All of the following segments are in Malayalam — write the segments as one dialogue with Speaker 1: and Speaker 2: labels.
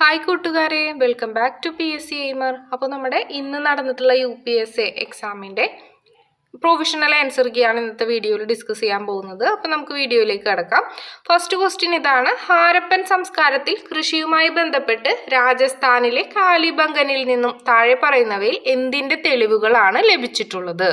Speaker 1: ഹായ് കൂട്ടുകാരെ. Welcome back to P S C aimer അപ്പോൾ നമ്മുടെ ഇന്ന് നടന്നിട്ടുള്ള യു പി എസ് എ എക്സാമിന്റെ പ്രൊവിഷണൽ ആൻസർ കീയാണ് ഇന്നത്തെ വീഡിയോയിൽ ഡിസ്കസ് ചെയ്യാൻ പോകുന്നത്. അപ്പോൾ നമുക്ക് വീഡിയോയിലേക്ക് കിടക്കാം. ഫസ്റ്റ് ക്വസ്റ്റ്യൻ ഇതാണ്. ഹാരപ്പൻ സംസ്കാരത്തിൽ കൃഷിയുമായി ബന്ധപ്പെട്ട് രാജസ്ഥാനിലെ കാലിബംഗനിൽ നിന്നും താഴെ പറയുന്നവയിൽ എന്തിന്റെ തെളിവുകളാണ് ലഭിച്ചിട്ടുള്ളത്?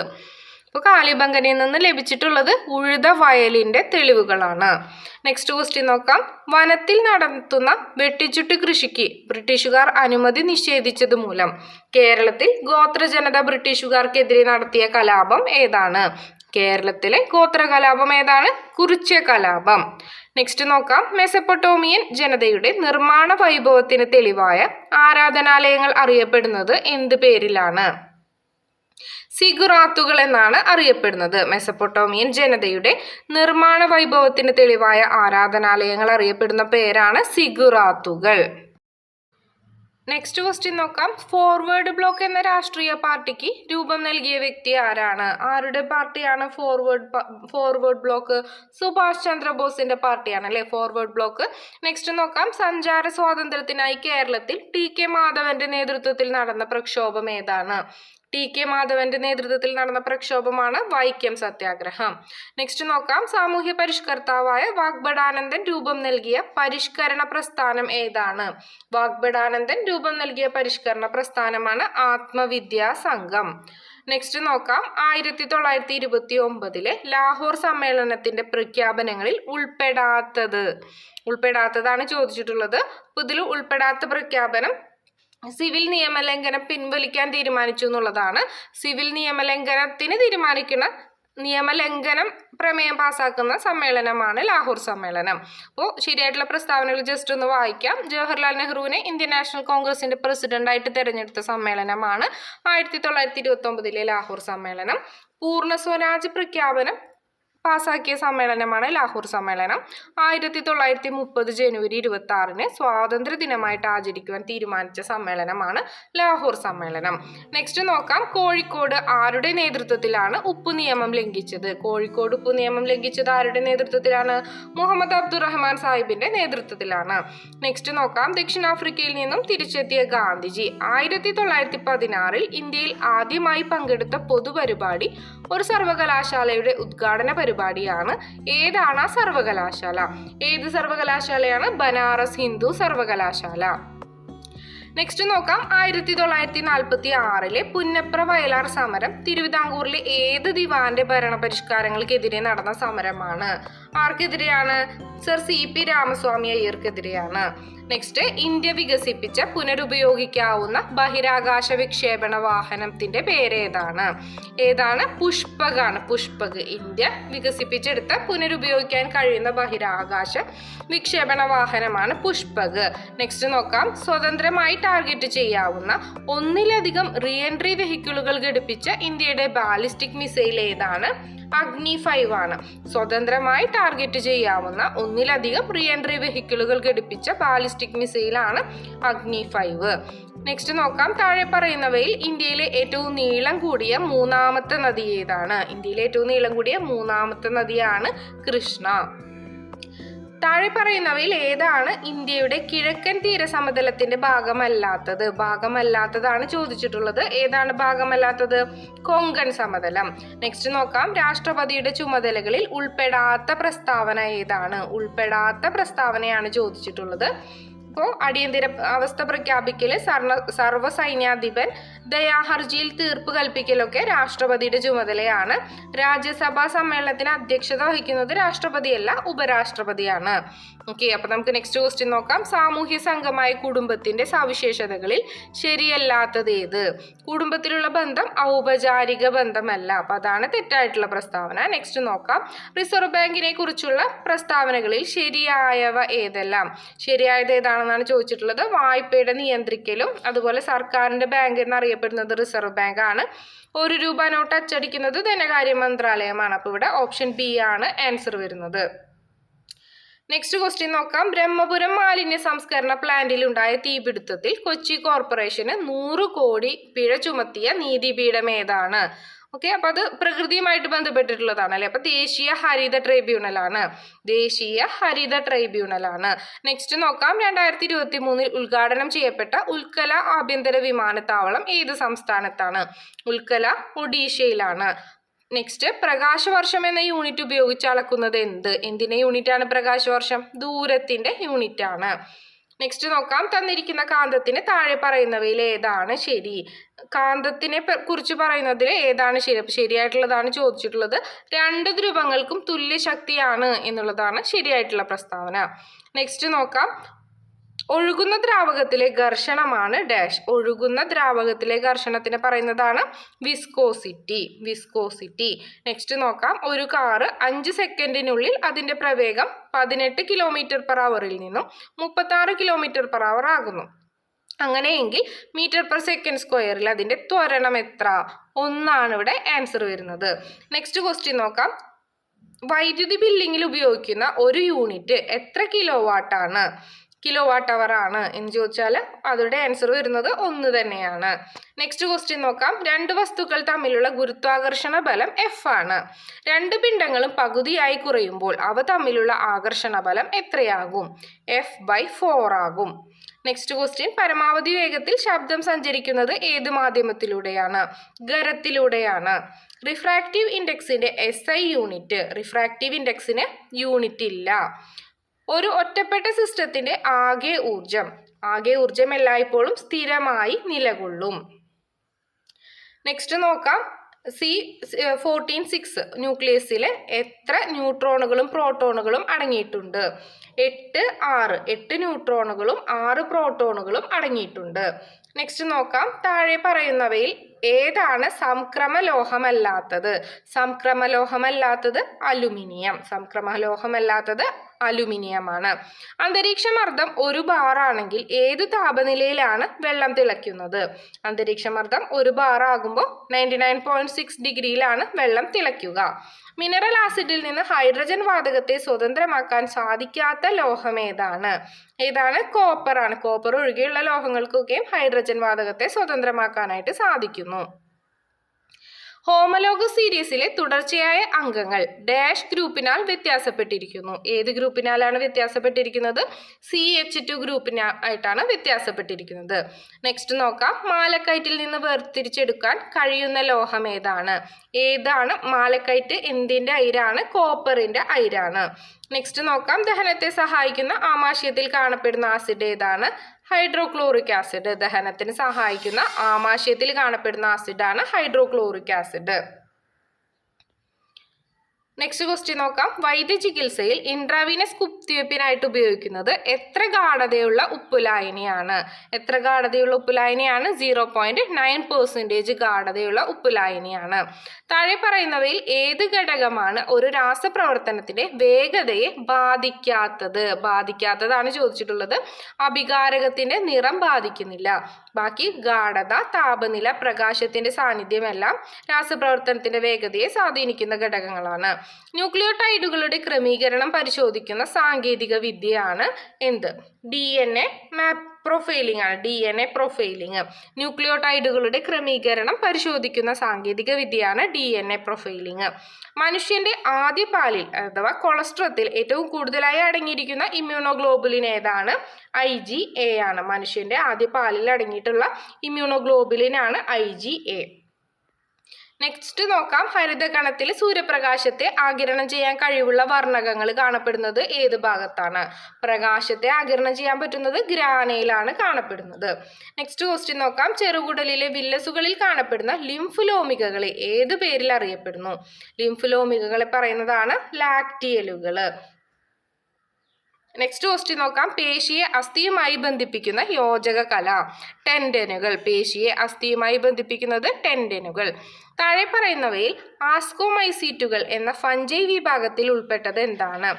Speaker 1: അപ്പോൾ കാളിബംഗനിൽ നിന്ന് ലഭിച്ചിട്ടുള്ളത് ഉഴുത വയലിന്റെ തെളിവുകളാണ്. നെക്സ്റ്റ് ക്വസ്റ്റ്യൻ നോക്കാം. വനത്തിൽ നടത്തുന്ന വെട്ടിച്ചുട്ട് കൃഷിക്ക് ബ്രിട്ടീഷുകാർ അനുമതി നിഷേധിച്ചത് മൂലം കേരളത്തിൽ ഗോത്രജനത ബ്രിട്ടീഷുകാർക്കെതിരെ നടത്തിയ കലാപം ഏതാണ്? കേരളത്തിലെ ഗോത്ര കലാപം ഏതാണ്? കുറിച്ച കലാപം. നെക്സ്റ്റ് നോക്കാം. മെസപ്പൊട്ടോമിയൻ ജനതയുടെ നിർമ്മാണ വൈഭവത്തിന് തെളിവായ ആരാധനാലയങ്ങൾ അറിയപ്പെടുന്നത് എന്ത് പേരിലാണ്? സിഗുറാത്തുകൾ എന്നാണ് അറിയപ്പെടുന്നത്. മെസപ്പൊട്ടോമിയൻ ജനതയുടെ നിർമ്മാണ വൈഭവത്തിന് തെളിവായ ആരാധനാലയങ്ങൾ അറിയപ്പെടുന്ന പേരാണ് സിഗുറാത്തുകൾ. നെക്സ്റ്റ് ക്വസ്റ്റ്യൻ നോക്കാം. ഫോർവേഡ് ബ്ലോക്ക് എന്ന രാഷ്ട്രീയ പാർട്ടിക്ക് രൂപം നൽകിയ വ്യക്തി ആരാണ്? ആരുടെ പാർട്ടിയാണ് ഫോർവേഡ് ഫോർവേഡ് ബ്ലോക്ക് സുഭാഷ് ചന്ദ്രബോസിന്റെ പാർട്ടിയാണ് അല്ലെ? ഫോർവേഡ് ബ്ലോക്ക് നെക്സ്റ്റ് നോക്കാം. സഞ്ചാര സ്വാതന്ത്ര്യത്തിനായി കേരളത്തിൽ ടി കെ മാധവന്റെ നേതൃത്വത്തിൽ നടന്ന പ്രക്ഷോഭം ഏതാണ്? ടി കെ മാധവന്റെ നേതൃത്വത്തിൽ നടന്ന പ്രക്ഷോഭമാണ് വൈക്കം സത്യാഗ്രഹം. നെക്സ്റ്റ് നോക്കാം. സാമൂഹ്യ പരിഷ്കർത്താവായ വാഗ്ബടാനന്ദൻ രൂപം നൽകിയ പരിഷ്കരണ പ്രസ്ഥാനം ഏതാണ്? വാഗ്ബടാനന്ദൻ രൂപം നൽകിയ പരിഷ്കരണ പ്രസ്ഥാനമാണ് ആത്മവിദ്യാ സംഘം. നെക്സ്റ്റ് നോക്കാം. ആയിരത്തി തൊള്ളായിരത്തി ഇരുപത്തി ഒമ്പതിലെ ലാഹോർ സമ്മേളനത്തിന്റെ പ്രഖ്യാപനങ്ങളിൽ ഉൾപ്പെടാത്തത്. ഉൾപ്പെടാത്തതാണ് ചോദിച്ചിട്ടുള്ളത്. ഇതിൽ ഉൾപ്പെടാത്ത പ്രഖ്യാപനം സിവിൽ നിയമലംഘനം പിൻവലിക്കാൻ തീരുമാനിച്ചു എന്നുള്ളതാണ്. സിവിൽ നിയമലംഘനത്തിന് തീരുമാനിക്കുന്ന നിയമലംഘനം പ്രമേയം പാസാക്കുന്ന സമ്മേളനമാണ് ലാഹോർ സമ്മേളനം. അപ്പോൾ ശരിയായിട്ടുള്ള പ്രസ്താവനകൾ ജസ്റ്റ് ഒന്ന് വായിക്കാം. ജവഹർലാൽ നെഹ്റുവിനെ ഇന്ത്യൻ നാഷണൽ കോൺഗ്രസിന്റെ പ്രസിഡന്റായിട്ട് തെരഞ്ഞെടുത്ത സമ്മേളനമാണ് ആയിരത്തി തൊള്ളായിരത്തി ഇരുപത്തി ഒമ്പതിലെ ലാഹോർ സമ്മേളനം. പൂർണ സ്വരാജ് പ്രഖ്യാപനം പാസാക്കിയ സമ്മേളനമാണ് ലാഹോർ സമ്മേളനം. ആയിരത്തി തൊള്ളായിരത്തി മുപ്പത് ജനുവരി ഇരുപത്തി ആറിന് സ്വാതന്ത്ര്യ ദിനമായിട്ട് ആചരിക്കുവാൻ തീരുമാനിച്ച സമ്മേളനമാണ് ലാഹോർ സമ്മേളനം. നെക്സ്റ്റ് നോക്കാം. കോഴിക്കോട് ആരുടെ നേതൃത്വത്തിലാണ് ഉപ്പ് നിയമം ലംഘിച്ചത്? കോഴിക്കോട് ഉപ്പ് നിയമം ലംഘിച്ചത് ആരുടെ നേതൃത്വത്തിലാണ്? മുഹമ്മദ് അബ്ദുറഹ്മാൻ സാഹിബിന്റെ നേതൃത്വത്തിലാണ്. നെക്സ്റ്റ് നോക്കാം. ദക്ഷിണാഫ്രിക്കയിൽ നിന്നും തിരിച്ചെത്തിയ ഗാന്ധിജി. ആയിരത്തി തൊള്ളായിരത്തി പതിനാറിൽ ഇന്ത്യയിൽ ആദ്യമായി പങ്കെടുത്ത പൊതുപരിപാടി ഒരു സർവകലാശാലയുടെ ഉദ്ഘാടന പരിപാടിയാണ്. ഏതാണ് ആ സർവകലാശാല? ഏത് സർവകലാശാലയാണ്? ബനാറസ് ഹിന്ദു സർവകലാശാല. നെക്സ്റ്റ് നോക്കാം. ആയിരത്തി തൊള്ളായിരത്തി നാൽപ്പത്തി ആറിലെ പുന്നപ്ര വയലാർ സമരം തിരുവിതാംകൂറിലെ ഏത് ദിവാന്റെ ഭരണപരിഷ്കാരങ്ങൾക്കെതിരെ നടന്ന സമരമാണ്. ആർക്കെതിരെയാണ്? സർ സി പി രാമസ്വാമി അയ്യർക്കെതിരെയാണ് നെക്സ്റ്റ് ഇന്ത്യ വികസിപ്പിച്ച പുനരുപയോഗിക്കാവുന്ന ബഹിരാകാശ വിക്ഷേപണ വാഹനത്തിന്റെ പേരേതാണ്. ഏതാണ്? പുഷ്പകാണ്. പുഷ്പക്. ഇന്ത്യ വികസിപ്പിച്ചെടുത്ത പുനരുപയോഗിക്കാൻ കഴിയുന്ന ബഹിരാകാശ വിക്ഷേപണ വാഹനമാണ് പുഷ്പക്. നെക്സ്റ്റ് നോക്കാം. സ്വതന്ത്രമായി ടാർഗറ്റ് ചെയ്യാവുന്ന ഒന്നിലധികം റീഎൻട്രി വെഹിക്കിളുകൾ ഘടിപ്പിച്ച ഇന്ത്യയുടെ ബാലിസ്റ്റിക് മിസൈൽ ഏതാണ്? അഗ്നി ഫൈവ് ആണ്. സ്വതന്ത്രമായി ടാർഗറ്റ് ചെയ്യാവുന്ന ഒന്നിലധികം റീ എൻട്രി വെഹിക്കിളുകൾ ഘടിപ്പിച്ച ബാലിസ്റ്റിക് മിസൈലാണ് അഗ്നി ഫൈവ് നെക്സ്റ്റ് നോക്കാം. താഴെ പറയുന്നവയിൽ ഇന്ത്യയിലെ ഏറ്റവും നീളം കൂടിയ മൂന്നാമത്തെ നദി ഏതാണ്? ഇന്ത്യയിലെ ഏറ്റവും നീളം കൂടിയ മൂന്നാമത്തെ നദിയാണ് കൃഷ്ണ. താഴെ പറയുന്നവയിൽ ഏതാണ് ഇന്ത്യയുടെ കിഴക്കൻ തീരസമതലത്തിന്റെ ഭാഗമല്ലാത്തത്? ഭാഗമല്ലാത്തതാണ് ചോദിച്ചിട്ടുള്ളത്. ഏതാണ് ഭാഗമല്ലാത്തത്? കൊങ്കൺ സമതലം. നെക്സ്റ്റ് നോക്കാം. രാഷ്ട്രപതിയുടെ ചുമതലകളിൽ ഉൾപ്പെടാത്ത പ്രസ്താവന ഏതാണ്? ഉൾപ്പെടാത്ത പ്രസ്താവനയാണ് ചോദിച്ചിട്ടുള്ളത്. ഇപ്പോൾ അടിയന്തര അവസ്ഥ പ്രഖ്യാപിക്കൽ സർണ സർവസൈന്യാധിപൻ ദയാഹർജിയിൽ തീർപ്പ് കൽപ്പിക്കലൊക്കെ രാഷ്ട്രപതിയുടെ ചുമതലയാണ്. രാജ്യസഭാ സമ്മേളനത്തിന് അധ്യക്ഷത വഹിക്കുന്നത് രാഷ്ട്രപതിയല്ല ഉപരാഷ്ട്രപതിയാണ്. ഓക്കെ അപ്പൊ നമുക്ക് നെക്സ്റ്റ് ക്വസ്റ്റ്യൻ നോക്കാം. സാമൂഹ്യ സംഘമായ കുടുംബത്തിന്റെ സവിശേഷതകളിൽ ശരിയല്ലാത്തത് ഏത്? കുടുംബത്തിലുള്ള ബന്ധം ഔപചാരിക ബന്ധമല്ല. അപ്പൊ അതാണ് തെറ്റായിട്ടുള്ള പ്രസ്താവന. നെക്സ്റ്റ് നോക്കാം. റിസർവ് ബാങ്കിനെ കുറിച്ചുള്ള പ്രസ്താവനകളിൽ ശരിയായവ ഏതെല്ലാം? ശരിയായത് ഏതാണെന്നാണ് ചോദിച്ചിട്ടുള്ളത്. വായ്പയുടെ നിയന്ത്രിക്കലും അതുപോലെ സർക്കാരിന്റെ ബാങ്ക് എന്നറിയപ്പെടുന്നത് റിസർവ് ബാങ്ക് ആണ്. ഒരു രൂപ നോട്ട് അച്ചടിക്കുന്നത് ധനകാര്യ മന്ത്രാലയമാണ്. അപ്പോൾ ഇവിടെ ഓപ്ഷൻ ബി ആണ് ആൻസർ വരുന്നത്. നെക്സ്റ്റ് ക്വസ്റ്റ്യൻ നോക്കാം. ബ്രഹ്മപുരം മാലിന്യ സംസ്കരണ പ്ലാന്റിൽ ഉണ്ടായ തീപിടുത്തത്തിൽ കൊച്ചി കോർപ്പറേഷന് നൂറ് കോടി പിഴ ചുമത്തിയ നീതിപീഠം ഏതാണ്? ഓക്കെ അപ്പോൾ അത് പ്രകൃതിയുമായിട്ട് ബന്ധപ്പെട്ടിട്ടുള്ളതാണ് അല്ലേ? അപ്പോൾ ദേശീയ ഹരിത ട്രൈബ്യൂണലാണ് ദേശീയ ഹരിത ട്രൈബ്യൂണലാണ് നെക്സ്റ്റ് നോക്കാം. രണ്ടായിരത്തി ഇരുപത്തി മൂന്നിൽ ഉദ്ഘാടനം ചെയ്യപ്പെട്ട ഉൽക്കല ആഭ്യന്തര വിമാനത്താവളം ഏത് സംസ്ഥാനത്താണ്? ഉൽക്കല ഒഡീഷയിലാണ്. നെക്സ്റ്റ് പ്രകാശവർഷം എന്ന യൂണിറ്റ് ഉപയോഗിച്ച് അളക്കുന്നത് എന്ത്? എന്തിനെ യൂണിറ്റ് ആണ് പ്രകാശവർഷം? ദൂരത്തിന്റെ യൂണിറ്റ് ആണ്. നെക്സ്റ്റ് നോക്കാം. തന്നിരിക്കുന്ന കാന്തത്തിന് താഴെ പറയുന്നവയിൽ ഏതാണ് ശരി? കാന്തത്തിനെ കുറിച്ച് പറയുന്നതിൽ ഏതാണ് ശരി? അപ്പൊ ശരിയായിട്ടുള്ളതാണ് ചോദിച്ചിട്ടുള്ളത്. രണ്ട് ധ്രുവങ്ങൾക്കും തുല്യ ശക്തിയാണ് എന്നുള്ളതാണ് ശരിയായിട്ടുള്ള പ്രസ്താവന. നെക്സ്റ്റ് നോക്കാം. ഒഴുകുന്ന ദ്രാവകത്തിലെ ഘർഷണമാണ് ഡാഷ്. ഒഴുകുന്ന ദ്രാവകത്തിലെ ഘർഷണത്തിന് പറയുന്നതാണ് വിസ്കോസിറ്റി. വിസ്കോസിറ്റി. നെക്സ്റ്റ് നോക്കാം. ഒരു കാറ് അഞ്ച് സെക്കൻഡിനുള്ളിൽ അതിന്റെ പ്രവേഗം പതിനെട്ട് കിലോമീറ്റർ പെർ അവറിൽ നിന്നും മുപ്പത്തി കിലോമീറ്റർ പെർ അവർ ആകുന്നു. അങ്ങനെയെങ്കിൽ മീറ്റർ പെർ സെക്കൻഡ് സ്ക്വയറിൽ അതിന്റെ ത്വരണം എത്ര? ഒന്നാണ് ഇവിടെ ആൻസർ വരുന്നത്. നെക്സ്റ്റ് ക്വസ്റ്റ്യൻ നോക്കാം. വൈദ്യുതി ബില്ലിങ്ങിൽ ഉപയോഗിക്കുന്ന ഒരു യൂണിറ്റ് എത്ര കിലോ വാട്ടാണ് കിലോ വാട്ട് അവർ ആണ് എന്ന് ചോദിച്ചാൽ അതുടെ ആൻസർ വരുന്നത് ഒന്ന് തന്നെയാണ്. നെക്സ്റ്റ് ക്വസ്റ്റ്യൻ നോക്കാം. രണ്ട് വസ്തുക്കൾ തമ്മിലുള്ള ഗുരുത്വാകർഷണ ബലം എഫ് ആണ്. രണ്ട് പിണ്ഡങ്ങളും പകുതിയായി കുറയുമ്പോൾ അവ തമ്മിലുള്ള ആകർഷണ ബലം എത്രയാകും? എഫ് ബൈ ഫോർ ആകും. നെക്സ്റ്റ് ക്വസ്റ്റ്യൻ പരമാവധി വേഗത്തിൽ ശബ്ദം സഞ്ചരിക്കുന്നത് ഏത് മാധ്യമത്തിലൂടെയാണ്? ഖരത്തിലൂടെയാണ്. റിഫ്രാക്റ്റീവ് ഇൻഡെക്സിന്റെ എസ് ഐ യൂണിറ്റ് റിഫ്രാക്റ്റീവ് ഇൻഡെക്സിന് യൂണിറ്റ് ഇല്ല. ഒരു ഒറ്റപ്പെട്ട സിസ്റ്റത്തിന്റെ ആകെ ഊർജം ആകെ ഊർജം എല്ലായ്പ്പോഴും സ്ഥിരമായി നിലകൊള്ളും. നെക്സ്റ്റ് നോക്കാം. സി ഫോർട്ടീൻ സിക്സ് ന്യൂക്ലിയസിൽ എത്ര ന്യൂട്രോണുകളും പ്രോട്ടോണുകളും അടങ്ങിയിട്ടുണ്ട്? എട്ട് ആറ്. എട്ട് ന്യൂട്രോണുകളും ആറ് പ്രോട്ടോണുകളും അടങ്ങിയിട്ടുണ്ട്. നെക്സ്റ്റ് നോക്കാം. താഴെ പറയുന്നവയിൽ ഏതാണ് സംക്രമലോഹമല്ലാത്തത്? സംക്രമലോഹമല്ലാത്തത് അലുമിനിയം. സംക്രമലോഹമല്ലാത്തത് അലുമിനിയമാണ്. അന്തരീക്ഷമർദ്ദം ഒരു ബാറാണെങ്കിൽ ഏത് താപനിലയിലാണ് വെള്ളം തിളയ്ക്കുന്നത്? അന്തരീക്ഷമർദ്ദം ഒരു ബാറാകുമ്പോൾ നയന്റി നയൻ പോയിന്റ് സിക്സ് ഡിഗ്രിയിലാണ് വെള്ളം തിളയ്ക്കുക. മിനറൽ ആസിഡിൽ നിന്ന് ഹൈഡ്രജൻ വാതകത്തെ സ്വതന്ത്രമാക്കാൻ സാധിക്കാത്ത ലോഹം ഏതാണ്? ഏതാണ്? കോപ്പറാണ് കോപ്പർ ഒഴികെയുള്ള ലോഹങ്ങൾക്കൊക്കെയും ഹൈഡ്രജൻ വാതകത്തെ സ്വതന്ത്രമാക്കാനായിട്ട് സാധിക്കുന്നു. ഹോമലോഗ സീരീസിലെ തുടർച്ചയായ അംഗങ്ങൾ ഡാഷ് ഗ്രൂപ്പിനാൽ വ്യത്യാസപ്പെട്ടിരിക്കുന്നു. ഏത് ഗ്രൂപ്പിനാലാണ് വ്യത്യാസപ്പെട്ടിരിക്കുന്നത്? സി എച്ച് ടു ഗ്രൂപ്പിനായിട്ടാണ് വ്യത്യാസപ്പെട്ടിരിക്കുന്നത്. നെക്സ്റ്റ് നോക്കാം. മാലക്കയറ്റിൽ നിന്ന് വേർതിരിച്ചെടുക്കാൻ കഴിയുന്ന ലോഹം ഏതാണ്? ഏതാണ്? മാലക്കൈറ്റ് എന്തിന്റെ അയിരാണ്? കോപ്പറിന്റെ അയിരാണ്. നെക്സ്റ്റ് നോക്കാം. ദഹനത്തെ സഹായിക്കുന്ന ആമാശയത്തിൽ കാണപ്പെടുന്ന ആസിഡ് ഏതാണ്? ഹൈഡ്രോക്ലോറിക് ആസിഡ് ദഹനത്തിന് സഹായിക്കുന്ന ആമാശയത്തിൽ കാണപ്പെടുന്ന ആസിഡാണ് ഹൈഡ്രോക്ലോറിക് ആസിഡ് നെക്സ്റ്റ് ക്വസ്റ്റ്യൻ നോക്കാം. വൈദ്യചികിത്സയിൽ ഇൻട്രാവീനസ് കുത്തിവെപ്പിനായിട്ട് ഉപയോഗിക്കുന്നത് എത്ര ഗാഠതയുള്ള ഉപ്പുലായനിയാണ്? എത്ര ഗാഠതയുള്ള ഉപ്പുലായനിയാണ്? സീറോ പോയിന്റ് നയൻ പെർസെന്റേജ് ഗാഠതയുള്ള ഉപ്പുലായനിയാണ്. താഴെ പറയുന്നവയിൽ ഏത് ഘടകമാണ് ഒരു രാസപ്രവർത്തനത്തിന്റെ വേഗതയെ ബാധിക്കാത്തത്? ബാധിക്കാത്തതാണ് ചോദിച്ചിട്ടുള്ളത്. അഭികാരകത്തിന്റെ നിറം ബാധിക്കുന്നില്ല. ബാക്കി ഗാഠത താപനില പ്രകാശത്തിന്റെ സാന്നിധ്യമെല്ലാം രാസപ്രവർത്തനത്തിന്റെ വേഗതയെ സ്വാധീനിക്കുന്ന ഘടകങ്ങളാണ്. ന്യൂക്ലിയോടൈഡുകളുടെ ക്രമീകരണം പരിശോധിക്കുന്ന സാങ്കേതിക വിദ്യയാണ് എന്ത്? D N A map profiling ആണ്. ഡി എൻ എ പ്രൊഫൈലിംഗ് ന്യൂക്ലിയോടൈഡുകളുടെ ക്രമീകരണം പരിശോധിക്കുന്ന സാങ്കേതിക വിദ്യയാണ് ഡി എൻ എ പ്രൊഫൈലിംഗ് മനുഷ്യന്റെ ആദ്യ പാലിൽ അഥവാ കൊളസ്ട്രത്തിൽ ഏറ്റവും കൂടുതലായി അടങ്ങിയിരിക്കുന്ന ഇമ്മ്യൂണോഗ്ലോബുലിൻ ഏതാണ്? ഐ ജി എ ആണ്. മനുഷ്യന്റെ ആദ്യ പാലിൽ അടങ്ങിയിട്ടുള്ള ഇമ്മ്യൂണോഗ്ലോബുലിൻ ആണ് ഐ ജി എ നെക്സ്റ്റ് നോക്കാം. ഹരിതകണത്തിൽ സൂര്യപ്രകാശത്തെ ആകിരണം ചെയ്യാൻ കഴിവുള്ള വർണകങ്ങൾ കാണപ്പെടുന്നത് ഏത് ഭാഗത്താണ്? പ്രകാശത്തെ ആകിരണം ചെയ്യാൻ പറ്റുന്നത് ഗ്രാനയിലാണ് കാണപ്പെടുന്നത്. നെക്സ്റ്റ് ക്വസ്റ്റ്യൻ നോക്കാം. ചെറുകുടലിലെ വില്ലസുകളിൽ കാണപ്പെടുന്ന ലിംഫുലോമികകളെ ഏത് പേരിൽ അറിയപ്പെടുന്നു? ലിംഫുലോമികകളെ പറയുന്നതാണ് ലാക്ടിയലുകൾ നെക്സ്റ്റ് ക്വസ്റ്റ്യൻ നോക്കാം. പേശിയെ അസ്ഥിയുമായി ബന്ധിപ്പിക്കുന്ന യോജക കല ടെൻഡനുകൾ പേശിയെ അസ്ഥിയുമായി ബന്ധിപ്പിക്കുന്നത് ടെൻഡനുകൾ താഴെ പറയുന്നവയിൽ ആസ്കോമൈസീറ്റുകൾ എന്ന ഫഞ്ചൈ വിഭാഗത്തിൽ ഉൾപ്പെട്ടത് എന്താണ്?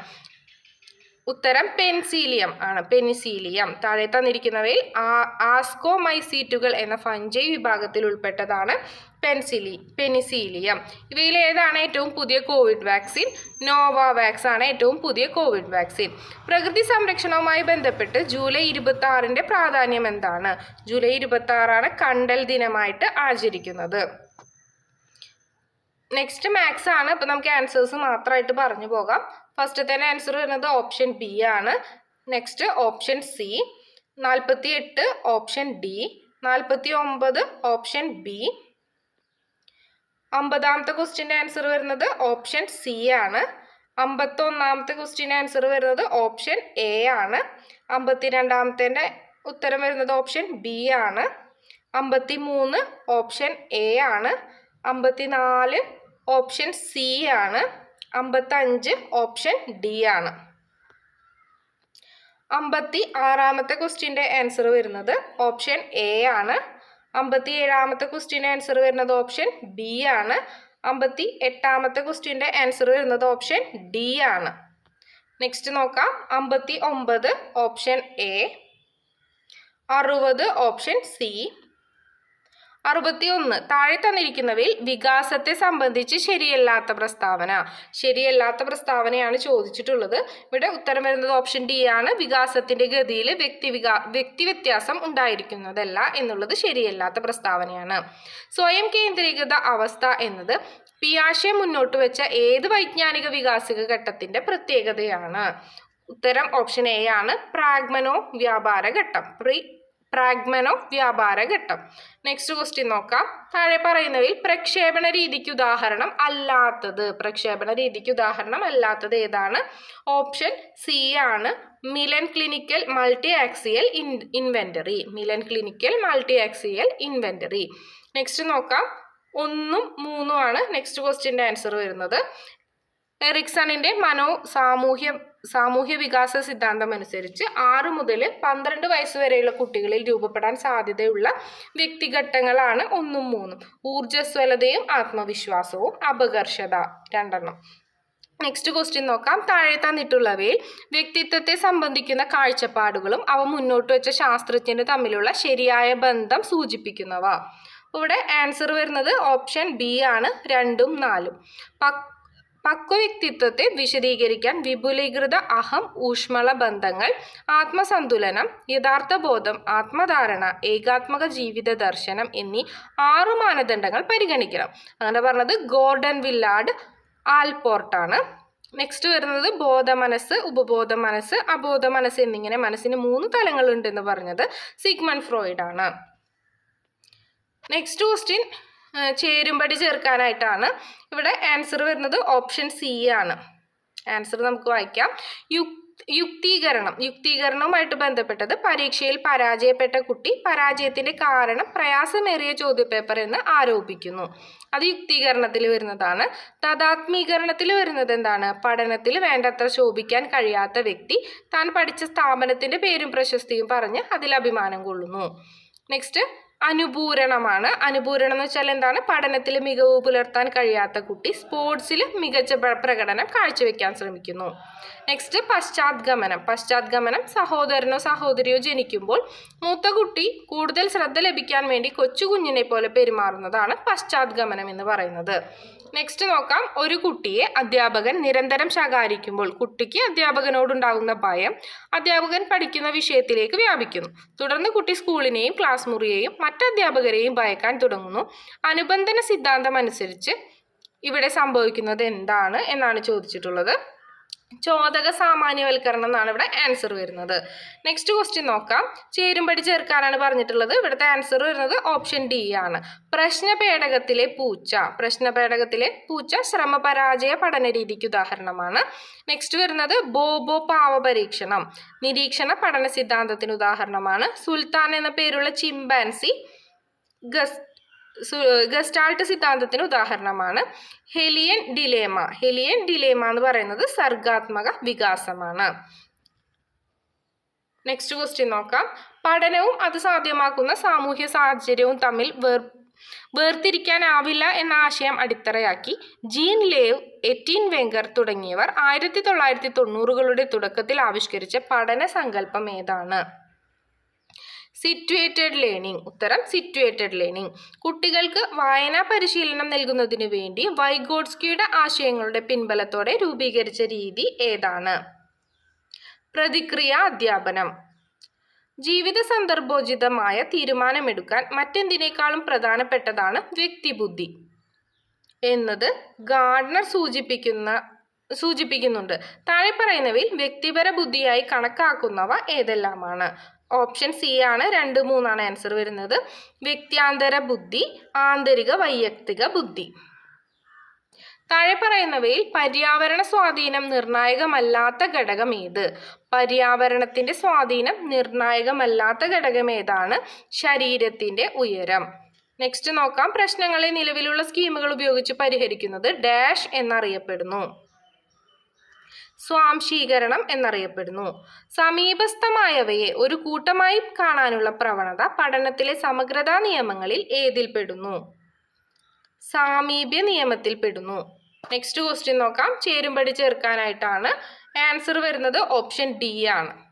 Speaker 1: ഉത്തരം പെൻസീലിയം ആണ്. പെനിസീലിയം താഴെ തന്നിരിക്കുന്നവയിൽ ആസ്കോമൈസീറ്റുകൾ എന്ന ഫഞ്ചൈ വിഭാഗത്തിൽ ഉൾപ്പെട്ടതാണ് പെൻസിലി പെനിസീലിയം. ഇവയിൽ ഏതാണ് ഏറ്റവും പുതിയ കോവിഡ് വാക്സിൻ? നോവാവാക്സ് ആണ് ഏറ്റവും പുതിയ കോവിഡ് വാക്സിൻ. പ്രകൃതി സംരക്ഷണവുമായി ബന്ധപ്പെട്ട് ജൂലൈ ഇരുപത്തി ആറിന്റെ പ്രാധാന്യം എന്താണ്? ജൂലൈ ഇരുപത്തി ആറാണ് കണ്ടൽ ദിനമായിട്ട് ആചരിക്കുന്നത്. നെക്സ്റ്റ് മാത്സ് ആണ്. ഇപ്പം നമുക്ക് ആൻസേഴ്സ് മാത്രമായിട്ട് പറഞ്ഞു പോകാം. ഫസ്റ്റത്തെ ആൻസർ വരുന്നത് ഓപ്ഷൻ ബി ആണ്. നെക്സ്റ്റ് ഓപ്ഷൻ സി നാൽപ്പത്തി എട്ട് ഓപ്ഷൻ ഡി നാൽപ്പത്തി ഒമ്പത് ഓപ്ഷൻ ബി അമ്പതാമത്തെ ക്വസ്റ്റ്യന്റെ ആൻസർ വരുന്നത് ഓപ്ഷൻ സി ആണ്. അമ്പത്തൊന്നാമത്തെ ക്വസ്റ്റ്യന്റെ ആൻസർ വരുന്നത് ഓപ്ഷൻ എ ആണ്. അമ്പത്തി രണ്ടാമത്തേന്റെ ഉത്തരം വരുന്നത് ഓപ്ഷൻ ബി ആണ്. അമ്പത്തി മൂന്ന് ഓപ്ഷൻ എ ആണ്. അമ്പത്തി നാല് ഓപ്ഷൻ സി ആണ്. അമ്പത്തഞ്ച് ഓപ്ഷൻ ഡി ആണ്. അമ്പത്തി ആറാമത്തെ ക്വസ്റ്റ്യന്റെ ആൻസർ വരുന്നത് ഓപ്ഷൻ എ ആണ്. അമ്പത്തി ഏഴാമത്തെ ക്വസ്റ്റ്യന്റെ ആൻസർ വരുന്നത് ഓപ്ഷൻ ബി ആണ്. അമ്പത്തി എട്ടാമത്തെ ക്വസ്റ്റ്യന്റെ ആൻസർ വരുന്നത് ഓപ്ഷൻ ഡി ആണ്. നെക്സ്റ്റ് നോക്കാം. അമ്പത്തി ഒമ്പത് ഓപ്ഷൻ എ അറുപത് ഓപ്ഷൻ സി അറുപത്തിയൊന്ന്. താഴെ തന്നിരിക്കുന്നവയിൽ വികാസത്തെ സംബന്ധിച്ച് ശരിയല്ലാത്ത പ്രസ്താവന. ശരിയല്ലാത്ത പ്രസ്താവനയാണ് ചോദിച്ചിട്ടുള്ളത്. ഇവിടെ ഉത്തരം വരുന്നത് ഓപ്ഷൻ ഡി ആണ്. വികാസത്തിന്റെ ഗതിയിൽ വ്യക്തി വികാ വ്യക്തി വ്യത്യാസം ഉണ്ടായിരിക്കുന്നതല്ല എന്നുള്ളത് ശരിയല്ലാത്ത പ്രസ്താവനയാണ്. സ്വയം കേന്ദ്രീകൃത അവസ്ഥ എന്നത് പിയാഷെ മുന്നോട്ട് വെച്ച ഏത് വൈജ്ഞാനിക വികാസിക ഘട്ടത്തിന്റെ പ്രത്യേകതയാണ്. ഉത്തരം ഓപ്ഷൻ എ ആണ്. പ്രാഗ്മനോ വ്യാപാര ഘട്ടം. പ്രീ പ്രാഗ്മനോ വ്യാപാര ഘട്ടം. നെക്സ്റ്റ് ക്വസ്റ്റ്യൻ നോക്കാം. താഴെ പറയുന്നവയിൽ പ്രക്ഷേപണ രീതിക്ക് ഉദാഹരണം അല്ലാത്തത്. പ്രക്ഷേപണ രീതിക്ക് ഉദാഹരണം അല്ലാത്തത് ഏതാണ്? ഓപ്ഷൻ സി ആണ്. Millon clinical multiaxial in inventory Millon clinical multiaxial inventory next നോക്കാം. ഒന്നും മൂന്നും ആണ്. നെക്സ്റ്റ് ക്വസ്റ്റ്യന്റെ ആൻസർ വരുന്നത്. എറിക്സണിന്റെ മനോ സാമൂഹ്യ സാമൂഹ്യ വികാസ സിദ്ധാന്തം അനുസരിച്ച് ആറ് മുതൽ പന്ത്രണ്ട് വയസ്സ് വരെയുള്ള കുട്ടികളിൽ രൂപപ്പെടാൻ സാധ്യതയുള്ള വ്യക്തിഘട്ടങ്ങളാണ് ഒന്നും മൂന്നും. ഊർജസ്വലതയും ആത്മവിശ്വാസവും അപകർഷത രണ്ടെണ്ണം. നെക്സ്റ്റ് ക്വസ്റ്റ്യൻ നോക്കാം. താഴെ തന്നിട്ടുള്ളവയിൽ വ്യക്തിത്വത്തെ സംബന്ധിക്കുന്ന കാഴ്ചപ്പാടുകളും അവ മുന്നോട്ട് വെച്ച ശാസ്ത്രജ്ഞന് തമ്മിലുള്ള ശരിയായ ബന്ധം സൂചിപ്പിക്കുന്നവ. ഇവിടെ ആൻസർ വരുന്നത് ഓപ്ഷൻ ബി ആണ് രണ്ടും നാലും. പക്വവ്യക്തിത്വത്തെ വിശദീകരിക്കാൻ വിപുലീകൃത അഹം ഊഷ്മള ബന്ധങ്ങൾ ആത്മസന്തുലനം യഥാർത്ഥ ബോധം ആത്മധാരണ ഏകാത്മക ജീവിത ദർശനം എന്നീ ആറു മാനദണ്ഡങ്ങൾ പരിഗണിക്കണം. അങ്ങനെ പറഞ്ഞത് ഗോർഡൻ വില്ലാഡ് ആൽപോർട്ടാണ്. നെക്സ്റ്റ് വരുന്നത് ബോധ മനസ്സ് ഉപബോധ മനസ്സ് അബോധ മനസ്സ് എന്നിങ്ങനെ മനസ്സിന് മൂന്ന് തലങ്ങളുണ്ടെന്ന് പറഞ്ഞത് സിഗ്മൺ ഫ്രോയിഡ് ആണ് നെക്സ്റ്റ് ക്വസ്റ്റ്യൻ ചേരുംപടി ചേർക്കാനായിട്ടാണ്. ഇവിടെ ആൻസർ വരുന്നത് ഓപ്ഷൻ സി ആണ്. ആൻസർ നമുക്ക് വായിക്കാം. യുക് യുക്തീകരണം. യുക്തീകരണവുമായിട്ട് ബന്ധപ്പെട്ടത് പരീക്ഷയിൽ പരാജയപ്പെട്ട കുട്ടി പരാജയത്തിന്റെ കാരണം പ്രയാസമേറിയ ചോദ്യപേപ്പർ എന്ന് ആരോപിക്കുന്നു. അത് യുക്തീകരണത്തിൽ വരുന്നതാണ്. തഥാത്മീകരണത്തിൽ വരുന്നത് എന്താണ്? പഠനത്തിൽ വേണ്ടത്ര ശോഭിക്കാൻ കഴിയാത്ത വ്യക്തി താൻ പഠിച്ച സ്ഥാപനത്തിന്റെ പേരും പ്രശസ്തിയും പറഞ്ഞ് അതിൽ അഭിമാനം കൊള്ളുന്നു. നെക്സ്റ്റ് അനുപൂരണമാണ്. അനുപൂരണം എന്ന് വെച്ചാൽ എന്താണ്? പഠനത്തിൽ മികവ് പുലർത്താൻ കഴിയാത്ത കുട്ടി സ്പോർട്സിൽ മികച്ച പ്രകടനം കാഴ്ചവെക്കാൻ ശ്രമിക്കുന്നു. നെക്സ്റ്റ് പശ്ചാത്ഗമനം. പശ്ചാത്ഗമനം സഹോദരനോ സഹോദരിയോ ജനിക്കുമ്പോൾ മൂത്ത കുട്ടി കൂടുതൽ ശ്രദ്ധ ലഭിക്കാൻ വേണ്ടി കൊച്ചു കുഞ്ഞിനെ പോലെ പെരുമാറുന്നതാണ് പശ്ചാത്ഗമനം എന്ന് പറയുന്നത്. നെക്സ്റ്റ് നോക്കാം. ഒരു കുട്ടിയെ അധ്യാപകൻ നിരന്തരം ശകാരിക്കുമ്പോൾ കുട്ടിക്ക് അധ്യാപകനോടുണ്ടാകുന്ന ഭയം അധ്യാപകൻ പഠിക്കുന്ന വിഷയത്തിലേക്ക് വ്യാപിക്കുന്നു. തുടർന്ന് കുട്ടി സ്കൂളിനെയും ക്ലാസ് മുറിയെയും മറ്റധ്യാപകരെയും ഭയക്കാൻ തുടങ്ങുന്നു. അനുബന്ധന സിദ്ധാന്തം അനുസരിച്ച് ഇവിടെ സംഭവിക്കുന്നത് എന്താണ് എന്നാണ് ചോദിച്ചിട്ടുള്ളത്. ചോദക സാമാന്യവൽക്കരണം എന്നാണ് ഇവിടെ ആൻസർ വരുന്നത്. നെക്സ്റ്റ് ക്വസ്റ്റ്യൻ നോക്കാം. ചേരുംപടി ചേർക്കാനാണ് പറഞ്ഞിട്ടുള്ളത്. ഇവിടുത്തെ ആൻസർ വരുന്നത് ഓപ്ഷൻ ഡി ആണ്. പ്രശ്നപേടകത്തിലെ പൂച്ച. പ്രശ്നപേടകത്തിലെ പൂച്ച ശ്രമപരാജയ പഠന രീതിക്ക് ഉദാഹരണമാണ്. നെക്സ്റ്റ് വരുന്നത് ബോബോ പാവ പരീക്ഷണം. നിരീക്ഷണ പഠന സിദ്ധാന്തത്തിന് ഉദാഹരണമാണ്. സുൽത്താൻ എന്ന പേരുള്ള ചിമ്പാൻസി ഗസ് ഗസ്റ്റാൾട്ട് സിദ്ധാന്തത്തിന് ഉദാഹരണമാണ്. ഹെലിയൻ ഡിലേമ. ഹെലിയൻ ഡിലേമ എന്ന് പറയുന്നത് സർഗാത്മക വികാസമാണ്. നെക്സ്റ്റ് ക്വസ്റ്റ്യൻ നോക്കാം. പഠനവും അത് സാധ്യമാക്കുന്ന സാമൂഹ്യ സാഹചര്യവും തമ്മിൽ വേർ വേർതിരിക്കാനാവില്ല എന്ന ആശയം അടിത്തറയാക്കി ജീൻ ലേവ് എറ്റീൻ വെങ്കർ തുടങ്ങിയവർ ആയിരത്തി തൊള്ളായിരത്തി തൊണ്ണൂറുകളുടെ തുടക്കത്തിൽ ആവിഷ്കരിച്ച പഠന സങ്കല്പം ഏതാണ്? സിറ്റുവേറ്റഡ് ലേണിംഗ് ഉത്തരം സിറ്റുവേറ്റഡ് ലേണിംഗ് കുട്ടികൾക്ക് വായനാ പരിശീലനം നൽകുന്നതിന് വേണ്ടി വൈഗോഡ്സ്കിയുടെ ആശയങ്ങളുടെ പിൻബലത്തോടെ രൂപീകരിച്ച രീതി ഏതാണ്? പ്രതിക്രിയ അധ്യാപനം. ജീവിത സന്ദർഭോചിതമായ തീരുമാനമെടുക്കാൻ മറ്റെന്തിനേക്കാളും പ്രധാനപ്പെട്ടതാണ് വ്യക്തിബുദ്ധി. എന്നത് ഗാർഡ്നർ സൂചിപ്പിക്കുന്ന സൂചിപ്പിക്കുന്നുണ്ട്. താഴെ പറയുന്നവയിൽ വ്യക്തിപര ബുദ്ധിയായി കണക്കാക്കുന്നവ ഏതെല്ലാമാണ്? ഓപ്ഷൻ സി ആണ്. രണ്ട് മൂന്നാണ് ആൻസർ വരുന്നത്. വ്യക്തിയാന്തര ബുദ്ധി ആന്തരിക വൈയക്തിക ബുദ്ധി. താഴെ പറയുന്നവയിൽ പര്യാവരണ സ്വാധീനം നിർണായകമല്ലാത്ത ഘടകം ഏത്? പര്യാവരണത്തിന്റെ സ്വാധീനം നിർണായകമല്ലാത്ത ഘടകം ഏതാണ്? ശരീരത്തിന്റെ ഉയരം. നെക്സ്റ്റ് നോക്കാം. പ്രശ്നങ്ങളെ നിലവിലുള്ള സ്കീമുകൾ ഉപയോഗിച്ച് പരിഹരിക്കുന്നത് ഡാഷ് എന്നറിയപ്പെടുന്നു. സ്വാംശീകരണം എന്നറിയപ്പെടുന്നു. സമീപസ്ഥമായവയെ ഒരു കൂട്ടമായി കാണാനുള്ള പ്രവണത പഠനത്തിലെ സമഗ്രതാ നിയമങ്ങളിൽ ഏതിൽപ്പെടുന്നു? സാമീപ്യ നിയമത്തിൽ പെടുന്നു നെക്സ്റ്റ് ക്വസ്റ്റ്യൻ നോക്കാം. ചേരുംപടി ചേർക്കാനായിട്ടാണ് ആൻസർ വരുന്നത്. ഓപ്ഷൻ ഡി ആണ്.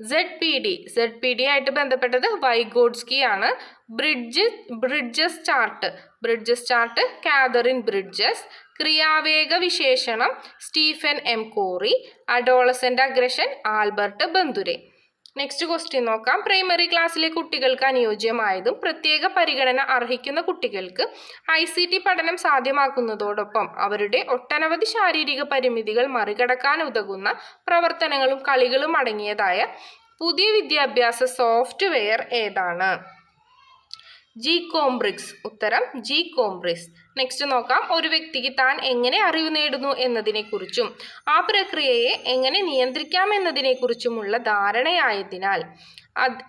Speaker 1: Z P D Z P D ആയിട്ട് ബന്ധപ്പെട്ടത് വൈഗോഡ്സ്കി ആണ് bridge Bridges chart. Bridges chart Katharine Bridges ക്രിയാവേഗ വിശേഷണം Stephen M Corey adolescent aggression Albert Bandura next question നോക്കാം. പ്രൈമറി ക്ലാസ്സിലെ കുട്ടികൾക്ക് അനുയോജ്യമായതും പ്രത്യേക പരിഗണന അർഹിക്കുന്ന കുട്ടികൾക്ക് ഐ സി ടി പഠനം സാധ്യമാക്കുന്നതോടൊപ്പം അവരുടെ ഒട്ടനവധി ശാരീരിക പരിമിതികൾ മറികടക്കാൻ ഉതകുന്ന പ്രവർത്തനങ്ങളും കളികളും അടങ്ങിയതായ പുതിയ വിദ്യാഭ്യാസ സോഫ്റ്റ്വെയർ ഏതാണ്? ജി കോംബ്രിക്സ് ഉത്തരം ജി കോംബ്രിക്സ് നെക്സ്റ്റ് നോക്കാം. ഒരു വ്യക്തിക്ക് താൻ എങ്ങനെ അറിവ് നേടുന്നു എന്നതിനെക്കുറിച്ചും ആ പ്രക്രിയയെ എങ്ങനെ നിയന്ത്രിക്കാം എന്നതിനെക്കുറിച്ചുമുള്ള ധാരണയായതിനാൽ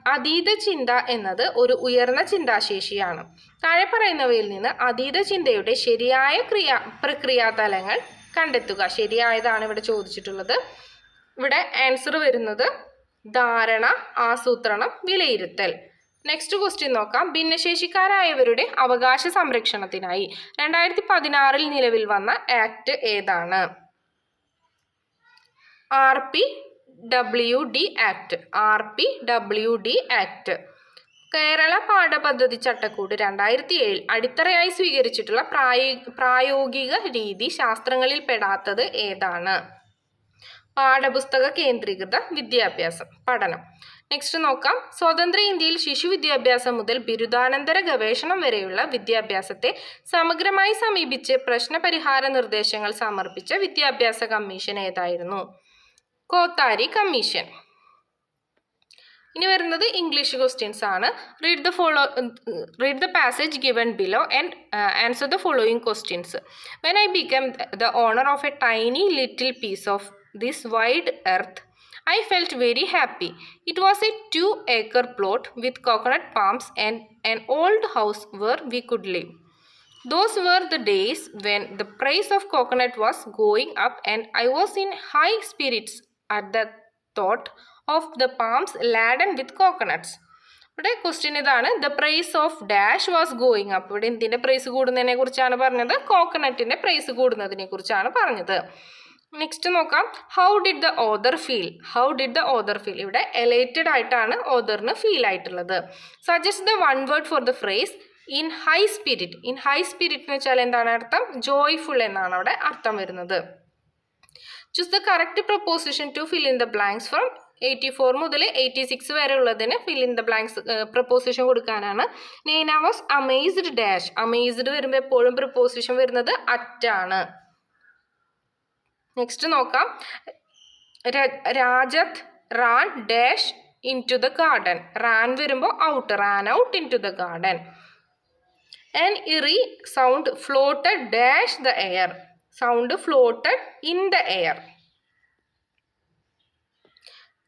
Speaker 1: അതീത ചിന്ത എന്നത് ഒരു ഉയർന്ന ചിന്താശേഷിയാണ്. താഴെ പറയുന്നവയിൽ നിന്ന് അതീത ചിന്തയുടെ ശരിയായ ക്രിയ പ്രക്രിയാതലങ്ങൾ കണ്ടെത്തുക. ശരിയായതാണ് ഇവിടെ ചോദിച്ചിട്ടുള്ളത്. ഇവിടെ ആൻസർ വരുന്നത് ധാരണ ആസൂത്രണം വിലയിരുത്തൽ. നെക്സ്റ്റ് ക്വസ്റ്റ്യൻ നോക്കാം. ഭിന്നശേഷിക്കാരായവരുടെ അവകാശ സംരക്ഷണത്തിനായി രണ്ടായിരത്തി പതിനാറിൽ നിലവിൽ വന്ന ആക്ട് ഏതാണ്? R P W D act R P W D act Kerala പാഠപദ്ധതി ചട്ടക്കൂട് രണ്ടായിരത്തി ഏഴിൽ അടിത്തറയായി സ്വീകരിച്ചിട്ടുള്ള പ്രായോ പ്രായോഗിക രീതി ശാസ്ത്രങ്ങളിൽ പെടാത്തത് ഏതാണ്? പാഠപുസ്തക കേന്ദ്രീകൃത വിദ്യാഭ്യാസം പഠനം. നെക്സ്റ്റ് നോക്കാം. സ്വതന്ത്ര ഇന്ത്യയിൽ ശിശു വിദ്യാഭ്യാസം മുതൽ ബിരുദാനന്തര ഗവേഷണം വരെയുള്ള വിദ്യാഭ്യാസത്തെ സമഗ്രമായി സമീപിച്ച് പ്രശ്നപരിഹാര നിർദ്ദേശങ്ങൾ സമർപ്പിച്ച വിദ്യാഭ്യാസ കമ്മീഷൻ ഏതായിരുന്നു? കോത്താരി കമ്മീഷൻ. ഇനി വരുന്നത് ഇംഗ്ലീഷ് ക്വസ്റ്റ്യൻസ് ആണ്. Read the follow read the passage given below and answer the following questions when I become the owner of a tiny little piece of this wide earth I felt very happy. It was a two acre plot with coconut palms and an old house where we could live. Those were the days when the price of coconut was going up, and I was in high spirits at the thought of the palms laden with coconuts. ഇവിടെ ക്വസ്റ്റ്യൻ ഇതാണ് the price of dash was going up ഇവിടെ എന്തിന്റെ പ്രൈസ് കൂടുന്നതിനെ കുറിച്ചാണ് പറഞ്ഞത് കോക്കനട്ടിന്റെ പ്രൈസ് കൂടുന്നതിനെ കുറിച്ചാണ് പറഞ്ഞത് നെക്സ്റ്റ് നോക്കാം. How did the author feel how did the author feel ഇവിടെ എലേറ്റഡ് ആയിട്ടാണ് ഓദറിന് ഫീൽ ആയിട്ടുള്ളത്. Suggest the one word for the phrase in high spirit in high spirit എന്ന് വെച്ചാൽ എന്താണ് അർത്ഥം? ജോയ്ഫുൾ എന്നാണ് അവിടെ അർത്ഥം വരുന്നത്. Choose the correct preposition to fill in the blanks from eighty four മുതൽ എയ്റ്റി സിക്സ് വരെ ഉള്ളതിന് fill in the blanks preposition കൊടുക്കാനാണ്. Naina was amazed dash amazed വരുമ്പോൾ എപ്പോഴും പ്രപ്പോസിഷൻ വരുന്നത് അറ്റാണ് നെക്സ്റ്റ് നോക്കാം. Rajat ran dash into the garden ran വരുമ്പോൾ out ran out into the garden an eerie sound floated dash the air sound floated in the air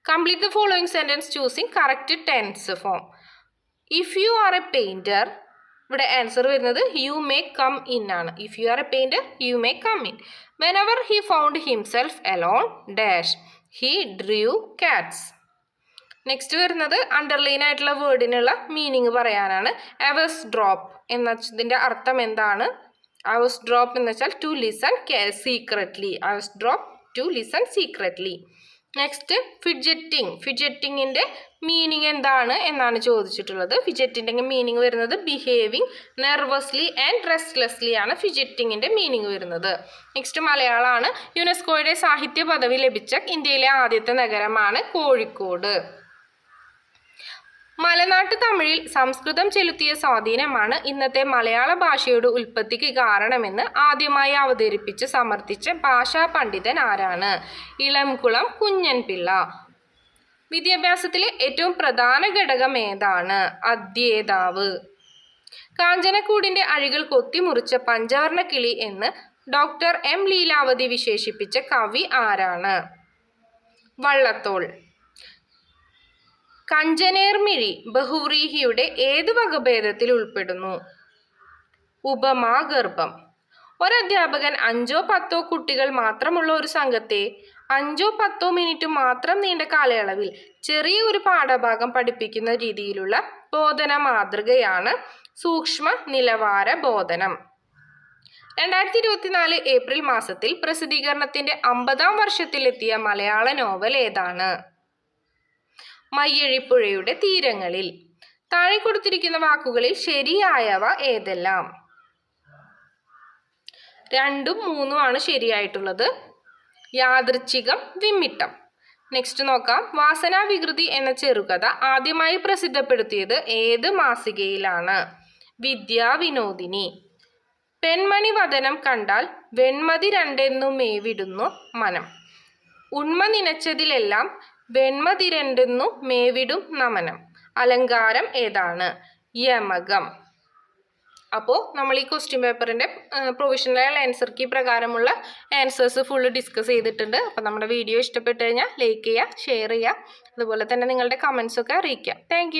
Speaker 1: complete the following sentence choosing correct tense form if you are a painter ഇവിടെ ആൻസർ വരുന്നത് യു മേ കം ഇൻ ആണ്. If you are a painter you may come in whenever he found himself alone dash he drew cats next വരുന്നത് അണ്ടർലൈൻ ആയിട്ടുള്ള വേർഡിനുള്ള മീനിങ് പറയാനാണ്. അവേഴ്സ് ഡ്രോപ്പ് എന്നതിന്റെ അർത്ഥം എന്താണ്? അവസ് ഡ്രോപ്പ് എന്ന് വെച്ചാൽ to listen secretly eavesdrop to listen secretly next fidgeting ഫിഡ്ജറ്റിങ്ങിന്റെ meaning എന്താണ് എന്നാണ് ചോദിച്ചിട്ടുള്ളത്. ഫിജറ്റിന്റെ മീനിങ് വരുന്നത് ബിഹേവിങ് നെർവസ്ലി ആൻഡ് റെസ്റ്റ്ലെസ്ലി ആണ് ഫിജറ്റിങ്ങിന്റെ മീനിങ് വരുന്നത്. നെക്സ്റ്റ് മലയാളമാണ്. യുനെസ്കോയുടെ സാഹിത്യ പദവി ലഭിച്ച ഇന്ത്യയിലെ ആദ്യത്തെ നഗരമാണ് കോഴിക്കോട്. മലനാട്ട് തമിഴിൽ സംസ്കൃതം ചെലുത്തിയ സ്വാധീനമാണ് ഇന്നത്തെ മലയാള ഭാഷയുടെ ഉൽപ്പത്തിക്ക് കാരണമെന്ന് ആദ്യമായി അവതരിപ്പിച്ച് സമർത്ഥിച്ച ഭാഷാ പണ്ഡിതൻ ആരാണ്? ഇളംകുളം കുഞ്ഞൻപിള്ള. വിദ്യാഭ്യാസത്തിലെ ഏറ്റവും പ്രധാന ഘടകം ഏതാണ്? അധ്യേതാവ്. കാഞ്ചനക്കൂടിന്റെ അഴികൾ കൊത്തിമുറിച്ച പഞ്ചവർണ കിളി എന്ന് ഡോക്ടർ എം ലീലാവതി വിശേഷിപ്പിച്ച കവി ആരാണ്? വള്ളത്തോൾ. കഞ്ചനേർമിഴി ബഹുവ്രീഹിയുടെ ഏത് വകഭേദത്തിൽ ഉൾപ്പെടുന്നു? ഉപമാഗർഭം ഒരധ്യാപകൻ അഞ്ചോ പത്തോ കുട്ടികൾ മാത്രമുള്ള ഒരു സംഘത്തെ അഞ്ചോ പത്തോ മിനിറ്റ് മാത്രം നീണ്ട കാലയളവിൽ ചെറിയ ഒരു പാഠഭാഗം പഠിപ്പിക്കുന്ന രീതിയിലുള്ള ബോധന മാതൃകയാണ് സൂക്ഷ്മ നിലവാര ബോധനം. രണ്ടായിരത്തി ഇരുപത്തിനാല് ഏപ്രിൽ മാസത്തിൽ പ്രസിദ്ധീകരണത്തിന്റെ അമ്പതാം വർഷത്തിലെത്തിയ മലയാള നോവൽ ഏതാണ്? മയ്യഴിപ്പുഴയുടെ തീരങ്ങളിൽ. താഴെ കൊടുത്തിരിക്കുന്ന വാക്കുകളിൽ ശരിയായവ ഏതെല്ലാം? രണ്ടും മൂന്നും ആണ് ശരിയായിട്ടുള്ളത്. യാദൃച്ഛികം വിമ്മിട്ടം നെക്സ്റ്റ് നോക്കാം. വാസനാ വികൃതി എന്ന ചെറുകഥ ആദ്യമായി പ്രസിദ്ധപ്പെടുത്തിയത് ഏത് മാസികയിലാണ്? വിദ്യാ വിനോദിനി. പെൺമണി വതനം കണ്ടാൽ വെൺമതി രണ്ടെന്നു മേവിടുന്നു മനം. ഉണ്മ നിനച്ചതിലെല്ലാം വെൺമതി രണ്ടെന്നു മേവിടും നമനം. അലങ്കാരം ഏതാണ്? യമകം. അപ്പോൾ നമ്മൾ ഈ ക്വസ്റ്റ്യൻ പേപ്പറിന്റെ പ്രൊവിഷണൽ ആൻസർ കീ പ്രകാരമുള്ള ആൻസേഴ്സ് ഫുള്ള് ഡിസ്കസ് ചെയ്തിട്ടുണ്ട്. അപ്പോൾ നമ്മുടെ വീഡിയോ ഇഷ്ടപ്പെട്ട് കഴിഞ്ഞാൽ ലൈക്ക് ചെയ്യുക ഷെയർ ചെയ്യുക. അതുപോലെ തന്നെ നിങ്ങളുടെ കമൻസൊക്കെ അറിയിക്കുക. താങ്ക്